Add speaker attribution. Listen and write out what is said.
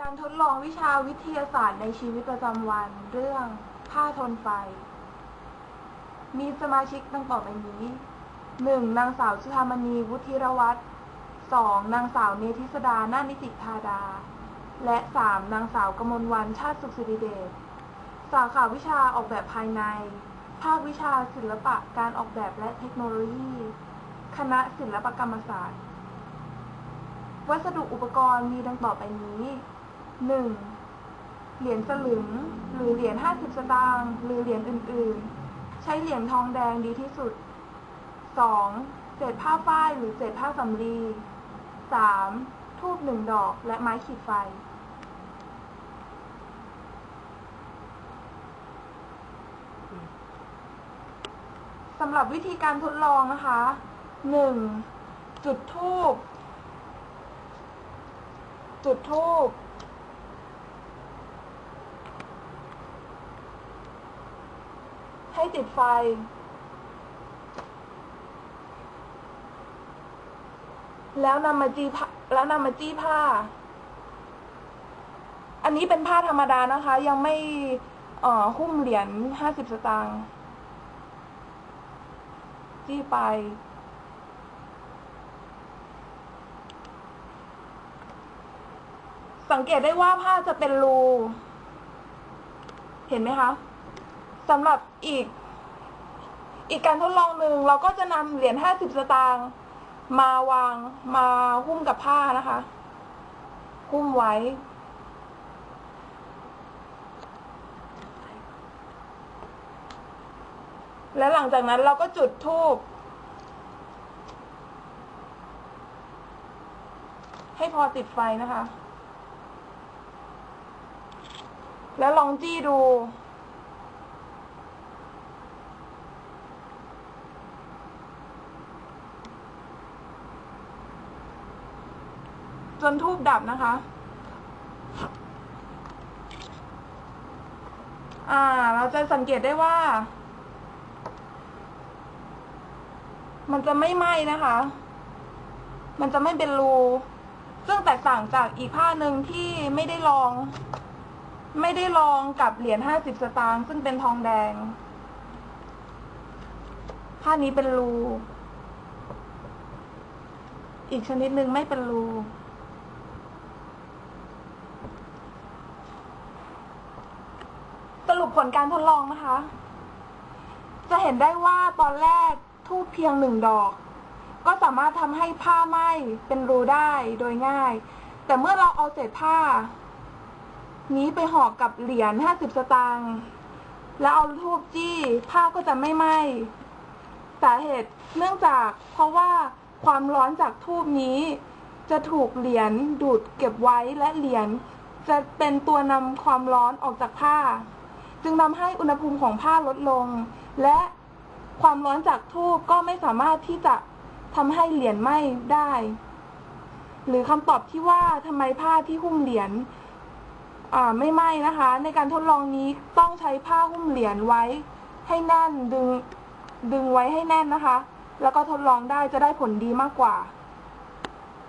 Speaker 1: การทดลองวิชาวิทยาศาสตร์ในชีวิตประจำวันเรื่องผ้าทนไฟ มีสมาชิกดังต่อไปนี้ 1. นางสาวจุธามณีวุฒิรวัตร 2. นางสาวเนธิสดาน้านิติธาดา และ 3. นางสาวกมลวันชาติสุขสิริเดช สาขาวิชาออกแบบภายใน ภาควิชาศิลปะการออกแบบและเทคโนโลยี คณะศิลปกรรมศาสตร์ วัสดุอุปกรณ์มีดังต่อไปนี้ 1. เหรียญสลึง หรือเหรียญ50สตางค์หรือเหรียญอื่นๆ ใช้เหรียญทองแดงดีที่สุด 2. เศษผ้าฝ้ายหรือเศษผ้าสำลี 3. ทูบหนึ่งดอกและไม้ขีดไฟสำหรับวิธีการทดลองนะคะ 1. จุดทูบจุดทูบ ให้ติดไฟ แล้วนำมาจี้ผ้าแล้วนำมาจี้ผ้า อันนี้เป็นผ้าธรรมดานะคะ ยังไม่หุ้มเหรียญห้าสิบสตางค์จี้ไป สังเกตได้ว่าผ้าจะเป็นรู เห็นไหมคะ สำหรับอีก อีกการทดลองหนึ่งเราก็จะนำเหรียญห้าสิบสตางค์มาวางมาหุ้มกับผ้านะคะ หุ้มไว้ และหลังจากนั้นเราก็จุดธูปให้พอติดไฟนะคะ แล้วลองจี้ดู จนทูบดับนะคะ อ่า เราจะสังเกตได้ว่า มันจะไม่ไหม้นะคะ มันจะไม่เป็นรูซึ่งแตกต่างจากอีกผ้าหนึ่งที่ไม่ได้ลอง ไม่ได้ลองกับเหรียญห้าสิบสตางค์ซึ่งเป็นทองแดง ผ้านี้เป็นรู อีกชนิดหนึ่งไม่เป็นรู สรุป ผลการทดลองนะคะ จะเห็นได้ว่าตอนแรกทูบเพียงหนึ่งดอก ก็สามารถทำให้ผ้าไหม้เป็นรูได้โดยง่าย แต่เมื่อเราเอาเศษผ้า นี้ไปห่อกับเหรียญห้าสิบสตางค์แล้วเอาทูบจี้ผ้าก็จะไม่ไหม้สาเหตุเนื่องจากเพราะว่าความร้อนจากทูบนี้ จะถูกเหรียญดูดเก็บไว้และเหรียญจะเป็นตัวนำความร้อนออกจากผ้า จึงทำให้อุณหภูมิของผ้าลดลง และความร้อนจากทูบก็ไม่สามารถที่จะทำให้เหรียญไหม้ได้ หรือคำตอบที่ว่าทำไมผ้าที่หุ้มเหรียญไม่ไหม้นะคะ ในการทดลองนี้ต้องใช้ผ้าหุ้มเหรียญไว้ให้แน่นดึงดึงไว้ให้แน่นนะคะ แล้วก็ทดลองได้จะได้ผลดีมากกว่า